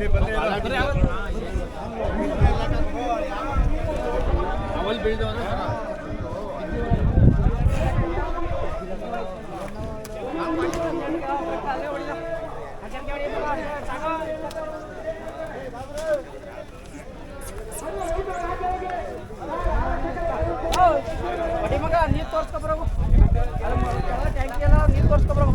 ತೋರ್ಸವ್ರೆ. ಮಗ ನೀರು ತೋರ್ಸ್ಕೊಬರೋಗು ಟ್ಯಾಂಕಿ ಎಲ್ಲ ನೀರು ತೋರ್ಸ್ಕೊಬರೋಗು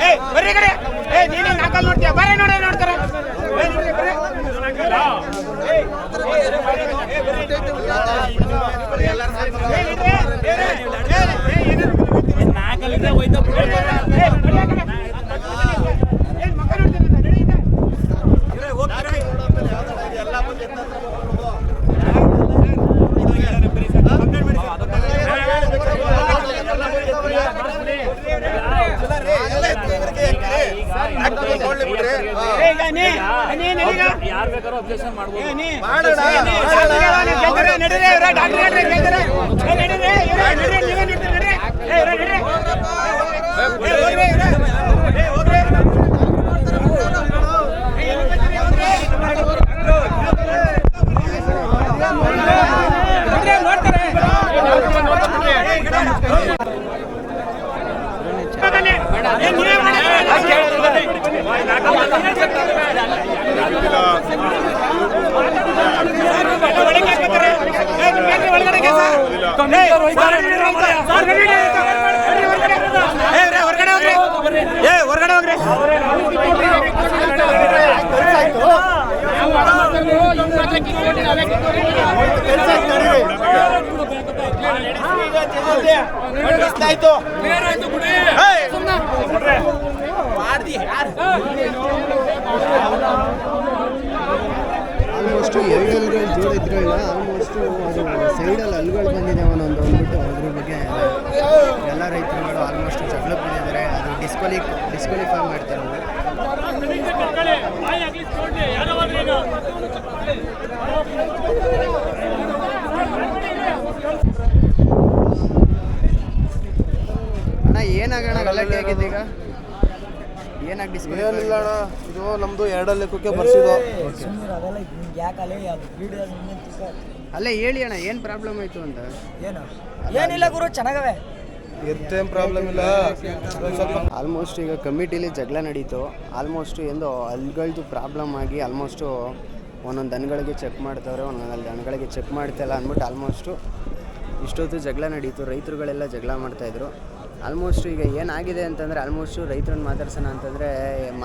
ಏ ಬರ್ರಿ ನೀನೇ ನೋಡ್ತೀಯ ಬಾರೆ ನೋಡ ನೋಡ್ತಾರ ಏ, ನೋಡ್ರಿ, ಬರ್ರಿ. ಏ, ಏ, ಬರ್ರಿ. ಏ, ಎಲ್ಲಾರು ಸೇರ್ಕೊಂಡು. ಏ, ಇರ್ರಿ. ಏ, ಏ, ಏ, ಏ, ಏನಾರು ನಾಲ್ಕಲ್ಲಿಂದ ಹೋಯ್ತಾ ಬಿಡು. ಏ, ಬರ್ರಿ ಆ ಕಡೆ. ಏನ್ ಮಕ್ಕ ನೋಡ್ತೀರ ನಡಿ ಇದೆ. ಇರ್ರಿ, ಹೋಗ್ತೀರಾ? ಏ, ಈಗ ನೀ, ನೀ ನಡೀಗ. ಯಾರ್ ಬೇಕಾದ್ರೂ ಅಬ್ಜೆಕ್ಷನ್ ಮಾಡ್ಬೋದು ಏ, ನೀ. ಏ, ನೀ, ಶಾಸ್ತ್ರಿಗಳ ನೀವು ಗೆಲ್ತೀರಿ, ನಡೀರಿ, ಇವ್ರೇ ಡಾಕ್ಟ್ರ್ ಹೇಳ್ರಿ, ಗೆಲ್ತೀರಿ. ಏ, ನಡೀರಿ, ಇವ್ರೇ, ನಡೀರಿ, ನೀವೇ ನಡೀರಿ, ನಡೀರಿ. ಏ, ಇವ್ರೇ, ನಡೀರಿ. ಏ, ಹೋಗ್ರಿ, ಇವ್ರೇ. ಏ, ಹೋಗ್ರಿ. ಏ, ಎಲ್ಲಿ ಬರ್ತೀರಿ, ಹೋಗ್ರಿ. ನೋಡ್ರಿ, ನೋಡ್ತಾರೆ. ಏ, ಈ ಕಡೆ. ಏ, ನೀವೇ ಮಾಡಿ. ಒಳಗೆ ಹಾಕ್ಬೇಕಾರೆ. ಏ, ನಿಮ್ಗೆ ಯಾಕ್ರಿ ಒಳಗಡೆ ಕೆಲಸ? ಏ, ಜೋಡಿದ್ರೆ ಹೊರ್ಗಡೆ. ಹೋಗ್ರಿ. ಆಲ್ಮೋಸ್ಟ್ ಎರಡು ಹಲ್ಗಳು ಜೋಡಿದ್ರಲ್ಲ ಆಲ್ಮೋಸ್ಟು ಅದು ಸೈಡಲ್ಲಿ ಹಲ್ಗಳು ಬಂದಿದೆ ಒಂದೊಂದು ಅಂದ್ಬಿಟ್ಟು ಅದ್ರ ಬಗ್ಗೆ ಎಲ್ಲ ರೈತರುಗಳು ಆಲ್ಮೋಸ್ಟ್ ಡೆವಲಪ್ ಇದ್ದಾರೆ. ಅದು ಡಿಸ್ಕ್ವಾಲಿ ಡಿಸ್ಕ್ವಾಲಿಫೈ ಮಾಡ್ತಾರೆ. ಅಣ್ಣ ಏನಾಗೋಣ ಗಲಾಟೆ ಆಗಿದೆ ಈಗ? ಏನಾಗಿ ಡಿಸ್ಕ್ವಾಲಿಫೈ ಏನಿಲ್ಲ ಅಣ್ಣ ಇದು ನಮ್ಮದು ಎರಡಲ್ಲಿ ಲೆಕ್ಕಕ್ಕೆ ಬರ್ಸಿದ್ದು. ಅಲ್ಲೇ ಹೇಳಿ ಅಣ್ಣ ಏನು ಪ್ರಾಬ್ಲಮ್ ಆಯಿತು ಅಂತ? ಏನು? ಏನಿಲ್ಲ ಗುರು ಚೆನ್ನಾಗವೆ. ಎತ್ತೇನ್ ಪ್ರಾಬ್ಲಮ್ ಇಲ್ಲ. ಆಲ್ಮೋಸ್ಟ್ ಈಗ ಕಮಿಟಿಲಿ ಜಗಳ ನಡೀತು. ಆಲ್ಮೋಸ್ಟ್ ಎಂದು ಹಲ್ಗಳದ್ದು ಪ್ರಾಬ್ಲಮ್ ಆಗಿ ಆಲ್ಮೋಸ್ಟು ಒಂದೊಂದು ದನಗಳಿಗೆ ಚೆಕ್ ಮಾಡ್ತವ್ರೆ ಒಂದೊಂದು ದನಗಳಿಗೆ ಚೆಕ್ ಮಾಡ್ತಾಯಿಲ್ಲ ಅಂದ್ಬಿಟ್ಟು ಆಲ್ಮೋಸ್ಟು ಇಷ್ಟೊತ್ತು ಜಗಳ ನಡೀತು. ರೈತರುಗಳೆಲ್ಲ ಜಗಳ ಮಾಡ್ತಾಯಿದ್ರು ಆಲ್ಮೋಸ್ಟ್ ಈಗ ಏನಾಗಿದೆ ಅಂತಂದರೆ ಆಲ್ಮೋಸ್ಟು ರೈತರನ್ನ ಮಾತಾಡ್ಸೋಣ ಅಂತಂದರೆ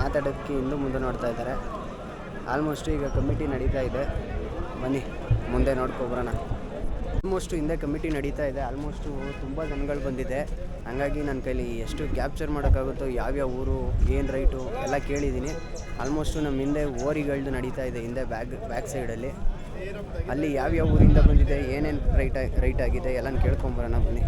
ಮಾತಾಡೋದಕ್ಕೆ ಹಿಂದೆ ಮುಂದೆ ನೋಡ್ತಾ ಇದ್ದಾರೆ. ಆಲ್ಮೋಸ್ಟ್ ಈಗ ಕಮಿಟಿ ನಡೀತಾ ಇದೆ. ಬನ್ನಿ, ಮುಂದೆ ನೋಡ್ಕೊಬರೋಣ ಆಲ್ಮೋಸ್ಟ್ ಹಿಂದೆ ಕಮಿಟಿ ನಡೀತಾ ಇದೆ. ಆಲ್ಮೋಸ್ಟು ತುಂಬ ಜನಗಳು ಬಂದಿದೆ. ಹಂಗಾಗಿ ನನ್ನ ಕೈಲಿ ಎಷ್ಟು ಕ್ಯಾಪ್ಚರ್ ಮಾಡೋಕ್ಕಾಗುತ್ತೋ, ಯಾವ್ಯಾವ ಊರು, ಏನು ರೈಟು ಎಲ್ಲ ಕೇಳಿದ್ದೀನಿ. ಆಲ್ಮೋಸ್ಟು ನಮ್ಮ ಹಿಂದೆ ಓರಿಗಳ್ದು ನಡೀತಾ ಇದೆ ಹಿಂದೆ ಬ್ಯಾಗ್, ಬ್ಯಾಕ್ ಸೈಡಲ್ಲಿ. ಅಲ್ಲಿ ಯಾವ್ಯಾವ ಊರಿಂದ ಬಂದಿದೆ, ಏನೇನು ರೈಟ್ ರೈಟ್ ಆಗಿದೆ ಎಲ್ಲನೂ ಕೇಳ್ಕೊಂಬರೋಣ ಬನ್ನಿ.